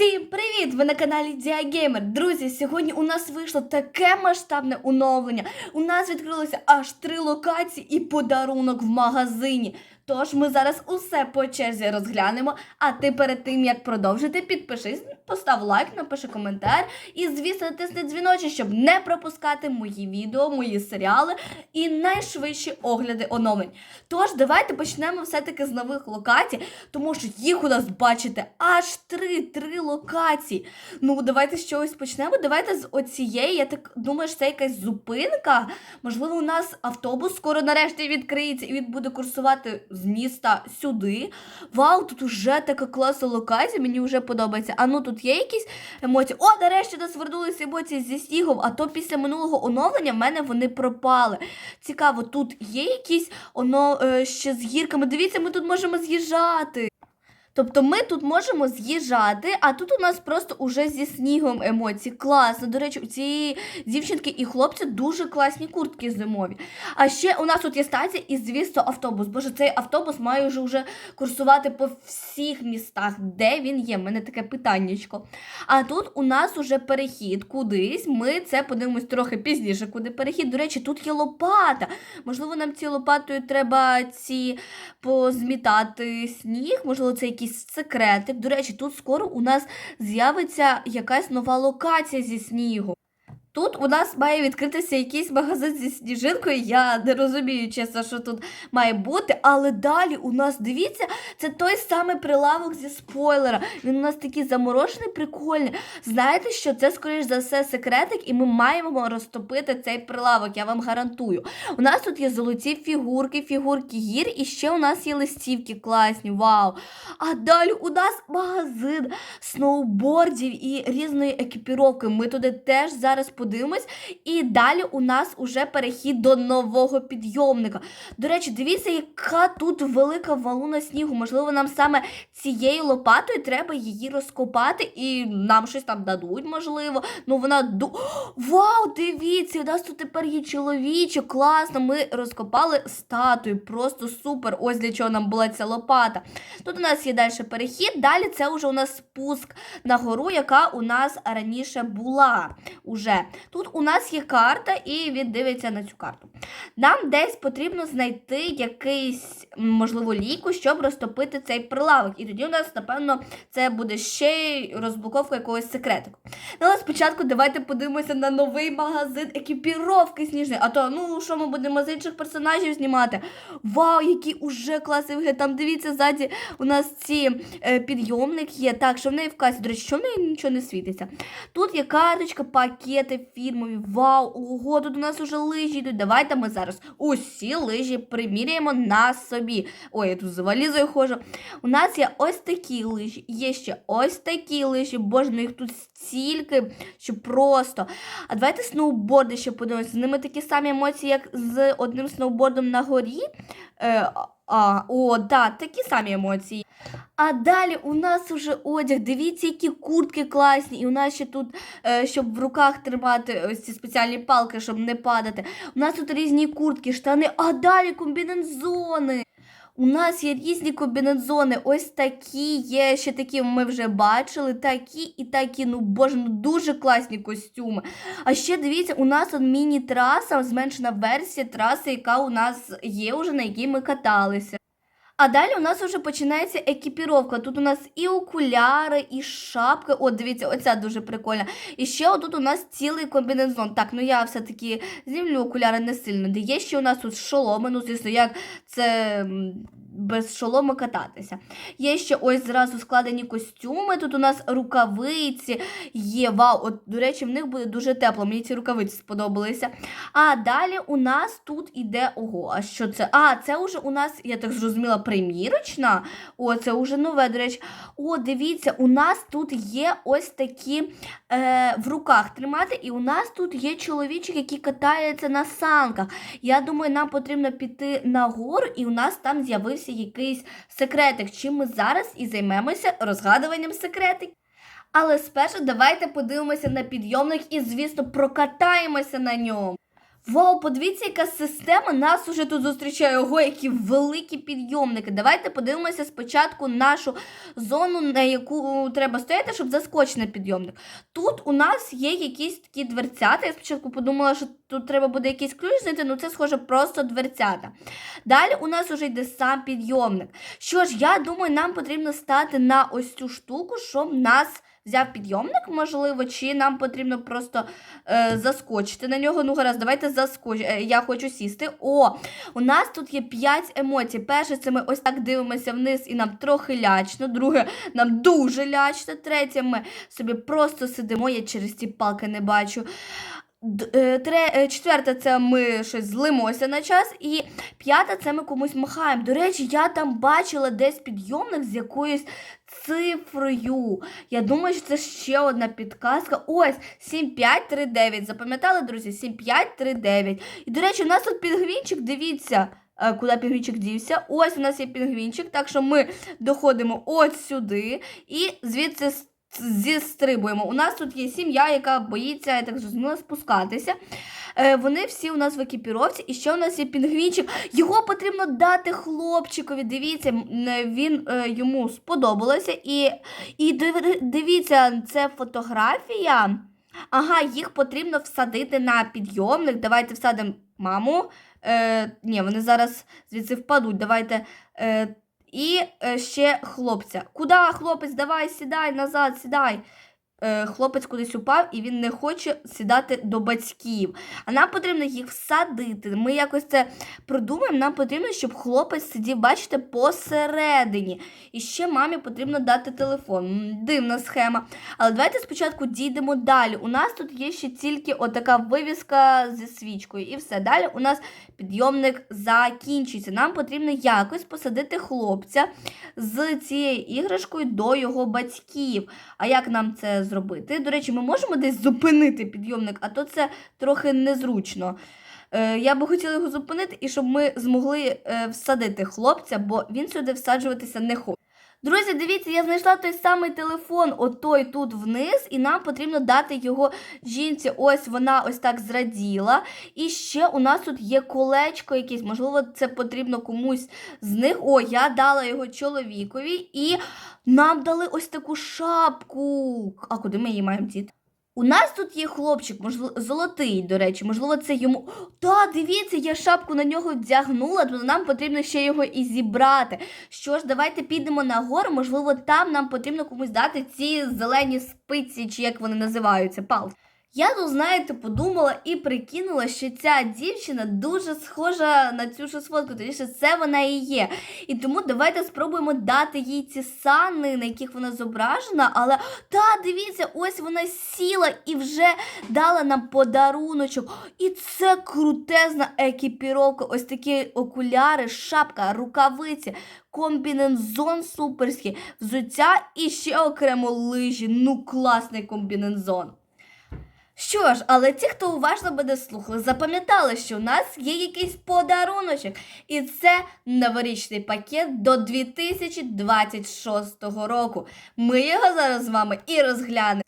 Всім привіт! Ви на каналі Діагеймер. Друзі, сьогодні у нас вийшло таке масштабне оновлення. У нас відкрилося аж три локації і подарунок в магазині. Тож ми зараз усе по черзі розглянемо. А ти перед тим як продовжити, підпишись, постав лайк, напиши коментар і, звісно, тисни дзвіночок, щоб не пропускати мої відео, мої серіали і найшвидші огляди оновлень. Тож давайте почнемо все-таки з нових локацій, тому що їх у нас бачите аж три, три локації. Ну, давайте з чогось почнемо. Давайте з оцієї. Я так думаю, що це якась зупинка. Можливо, у нас автобус скоро нарешті відкриється і він буде курсувати з міста сюди. Вау, тут уже така класна локація, мені вже подобається. А ну тут є якісь емоції. О, нарешті нас вернулися емоції зі снігом, а то після минулого оновлення в мене вони пропали. Цікаво, тут є якісь оно е, ще з гірками. Дивіться, ми тут можемо з'їжджати. Тобто ми тут можемо з'їжджати, а тут у нас просто уже зі снігом емоції. Класно. До речі, у цієї дівчинки і хлопця дуже класні куртки зимові. А ще у нас тут є стація і, звісно, автобус. Боже, цей автобус має вже, вже курсувати по всіх містах, де він є. У мене таке питаннячко. А тут у нас уже перехід кудись. Ми це подивимось трохи пізніше, куди перехід. До речі, тут є лопата. Можливо, нам цією лопатою треба ці позмітати сніг, можливо, це якийсь секрети. До речі, тут скоро у нас з'явиться якась нова локація зі снігу. Тут у нас має відкритися якийсь магазин зі сніжинкою. Я не розумію, чесно, що тут має бути. Але далі у нас, дивіться, це той самий прилавок зі спойлера. Він у нас такий заморожений, прикольний. Знаєте, що це, скоріш за все, секретик, і ми маємо розтопити цей прилавок, я вам гарантую. У нас тут є золоті фігурки, фігурки гір, і ще у нас є листівки класні. Вау! А далі у нас магазин сноубордів і різної екіпіровки. Ми туди теж зараз подивимось. І далі у нас уже перехід до нового підйомника. До речі, дивіться, яка тут велика валуна снігу. Можливо, нам саме цією лопатою треба її розкопати, і нам щось там дадуть, можливо. Ну вона ду. Вау, дивіться! У нас тут тепер є чоловіче, класно. Ми розкопали статую. Просто супер. Ось для чого нам була ця лопата. Тут у нас є далі перехід. Далі це вже у нас спуск на гору, яка у нас раніше була. Уже. Тут у нас є карта, і він дивиться на цю карту. Нам десь потрібно знайти якийсь, можливо, ліку, щоб розтопити цей прилавок. І тоді у нас, напевно, це буде ще й розблоковка якогось секретику. Ну, але спочатку давайте подивимося на новий магазин екіпіровки сніжної. А то, ну, що ми будемо з інших персонажів знімати? Вау, який уже класний вигляд. Там дивіться, ззаді у нас ці е, підйомник є. Так, що в неї в касі, до речі, що в неї нічого не світиться. Тут є карточка, пакети фірмові. Вау, ого, тут у нас уже лижі йдуть. Давайте ми зараз усі лижі приміряємо на собі. Ой, я тут за валізою ходжу. У нас є ось такі лижі, є ще ось такі лижі. Боже, ну їх тут стільки, що просто. А давайте сноуборди ще подивимося. З ними такі самі емоції, як з одним сноубордом на горі. А, о, да, такі самі емоції. А далі у нас уже одяг. Дивіться, які куртки класні. І у нас ще тут, е, щоб в руках тримати ось ці спеціальні палки, щоб не падати. У нас тут різні куртки, штани, а далі комбінезони. У нас є різні комбінезони. Ось такі є, ще такі ми вже бачили. Такі і такі. Ну боже, ну дуже класні костюми. А ще дивіться, у нас от міні-траса, зменшена версія траси, яка у нас є, уже на якій ми каталися. А далі у нас вже починається екіпіровка. Тут у нас і окуляри, і шапки. От, дивіться, оця дуже прикольна. І ще отут у нас цілий комбінезон. Так, ну я все-таки знімлю окуляри не сильно. Де є ще у нас тут шоломи, ну, звісно, як це без шолома кататися. Є ще ось зразу складені костюми. Тут у нас рукавиці є. Вау, от, до речі, в них буде дуже тепло. Мені ці рукавиці сподобалися. А далі у нас тут іде. Ого, а що це? А, це вже у нас, я так зрозуміла, примірочна. О, це вже нове, до речі. О, дивіться, у нас тут є ось такі е, в руках тримати, і у нас тут є чоловічок, який катається на санках. Я думаю, нам потрібно піти нагору, і у нас там з'явився якийсь секретик. Чим ми зараз і займемося розгадуванням секретиків. Але спершу давайте подивимося на підйомник і, звісно, прокатаємося на ньому. Вау, подивіться, яка система нас уже тут зустрічає. Ого, які великі підйомники. Давайте подивимося спочатку нашу зону, на яку треба стояти, щоб заскочити на підйомник. Тут у нас є якісь такі дверцята. Я спочатку подумала, що тут треба буде якийсь ключ знайти, ну це схоже просто дверцята. Далі у нас уже йде сам підйомник. Що ж, я думаю, нам потрібно стати на ось цю штуку, щоб нас взяв підйомник, можливо, чи нам потрібно просто е, заскочити на нього. Ну, гаразд, давайте заскоч. Е, я хочу сісти. О, у нас тут є 5 емоцій. Перше, це ми ось так дивимося вниз і нам трохи лячно. Друге, нам дуже лячно. Третє, ми собі просто сидимо. Я через ці палки не бачу. Е, Тре, е, четверте, це ми щось злимося на час. І п'яте, це ми комусь махаємо. До речі, я там бачила десь підйомник з якоюсь цифрою. Я думаю, що це ще одна підказка. Ось 7539. Запам'ятали, друзі? 7539. І, до речі, у нас тут пінгвінчик, дивіться. е, Куди пінгвінчик дівся? Ось у нас є пінгвінчик, так що ми доходимо от сюди і звідси зістрибуємо. У нас тут є сім'я, яка боїться, я так зрозуміла, спускатися. Е, вони всі у нас в екіпіровці, і ще у нас є пінгвінчик. Його потрібно дати хлопчикові. Дивіться, е, він е, йому сподобалося. І, і див- дивіться, це фотографія. Ага, їх потрібно всадити на підйомник. Давайте всадимо маму. Е, ні, вони зараз звідси впадуть. Давайте. Е, і е, ще хлопця. Куди, хлопець? Давай, сідай назад, сідай. Е, хлопець кудись упав і він не хоче сідати до батьків. А нам потрібно їх всадити. Ми якось це продумаємо. Нам потрібно, щоб хлопець сидів, бачите, посередині. І ще мамі потрібно дати телефон. Дивна схема. Але давайте спочатку дійдемо далі. У нас тут є ще тільки отака вивіска зі свічкою. І все. Далі у нас підйомник закінчується. Нам потрібно якось посадити хлопця з цією іграшкою до його батьків. А як нам це зробити? До речі, ми можемо десь зупинити підйомник, а то це трохи незручно. Е, я би хотіла його зупинити і щоб ми змогли е, всадити хлопця, бо він сюди всаджуватися не хоче. Друзі, дивіться, я знайшла той самий телефон, отой тут вниз, і нам потрібно дати його жінці. Ось вона ось так зраділа. І ще у нас тут є колечко якесь, можливо, це потрібно комусь з них. О, я дала його чоловікові, і нам дали ось таку шапку. А куди ми її маємо діти? У нас тут є хлопчик, можливо, золотий, до речі, можливо, це йому. Та, дивіться, я шапку на нього вдягнула, то нам потрібно ще його і зібрати. Що ж, давайте підемо нагору, можливо, там нам потрібно комусь дати ці зелені спиці, чи як вони називаються, палки. Я тут, знаєте, подумала і прикинула, що ця дівчина дуже схожа на цю ж фотку, тому що це вона і є. І тому давайте спробуємо дати їй ці сани, на яких вона зображена. Але та дивіться, ось вона сіла і вже дала нам подаруночок. І це крутезна екіпіровка. Ось такі окуляри, шапка, рукавиці, комбінезон суперський, взуття і ще окремо лижі. Ну, класний комбінезон. Що ж, але ті, хто уважно буде слухали, запам'ятали, що в нас є якийсь подаруночок. І це новорічний пакет до 2026 року. Ми його зараз з вами і розглянемо.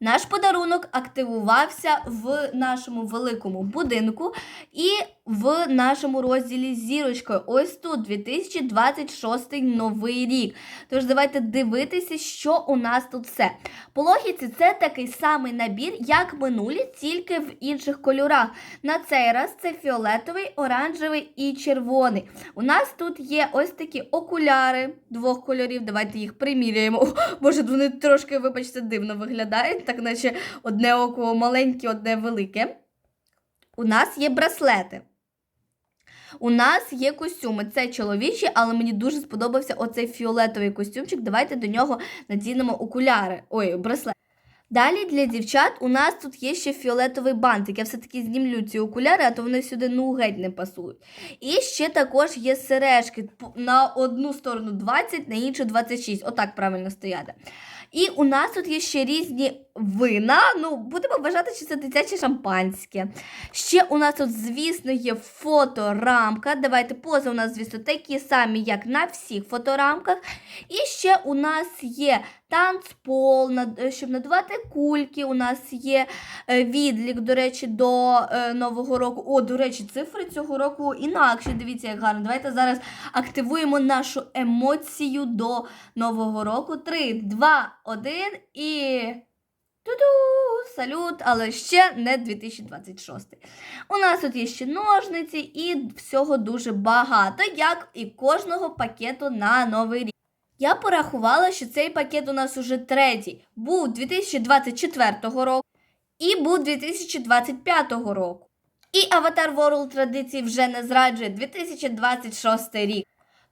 Наш подарунок активувався в нашому великому будинку і в нашому розділі зірочкою. Ось тут 2026 новий рік. Тож давайте дивитися, що у нас тут все. По логіці, це такий самий набір, як минулі, тільки в інших кольорах. На цей раз це фіолетовий, оранжевий і червоний. У нас тут є ось такі окуляри двох кольорів. Давайте їх приміряємо. О, Боже, вони трошки, вибачте, дивно виглядають, так наче одне око маленьке, одне велике. У нас є браслети. У нас є костюми. Це чоловічі, але мені дуже сподобався оцей фіолетовий костюмчик. Давайте до нього надінемо окуляри. Ой, браслет. Далі для дівчат у нас тут є ще фіолетовий бантик. Я все-таки знімлю ці окуляри, а то вони сюди ну геть не пасують. І ще також є сережки. На одну сторону 20, на іншу 26. Отак правильно стояти. І у нас тут є ще різні вина. Ну, будемо вважати, що це дитяче шампанське. Ще у нас тут, звісно, є фоторамка. Давайте пози у нас, звісно, такі самі, як на всіх фоторамках. І ще у нас є танцпол, е, щоб надувати кульки. У нас є е, відлік, до речі, до е, Нового року. О, до речі, цифри цього року інакші. Дивіться, як гарно. Давайте зараз активуємо нашу емоцію до Нового року. 3, 2, 1 і. Ту-ду! Салют, але ще не 2026. У нас тут є ще ножниці і всього дуже багато, як і кожного пакету на новий рік. Я порахувала, що цей пакет у нас уже третій. Був 2024 року і був 2025 року. І Avatar World традиції вже не зраджує 2026 рік.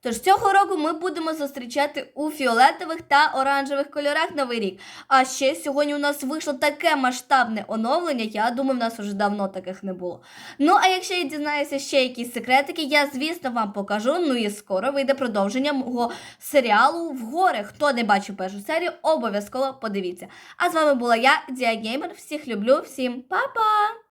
Тож цього року ми будемо зустрічати у фіолетових та оранжевих кольорах новий рік. А ще сьогодні у нас вийшло таке масштабне оновлення. Я думаю, в нас уже давно таких не було. Ну а якщо я дізнаюся ще якісь секретики, я звісно вам покажу. Ну і скоро вийде продовження мого серіалу в гори. Хто не бачив першу серію, обов'язково подивіться. А з вами була я, Дія Геймер. Всіх люблю, всім па-па!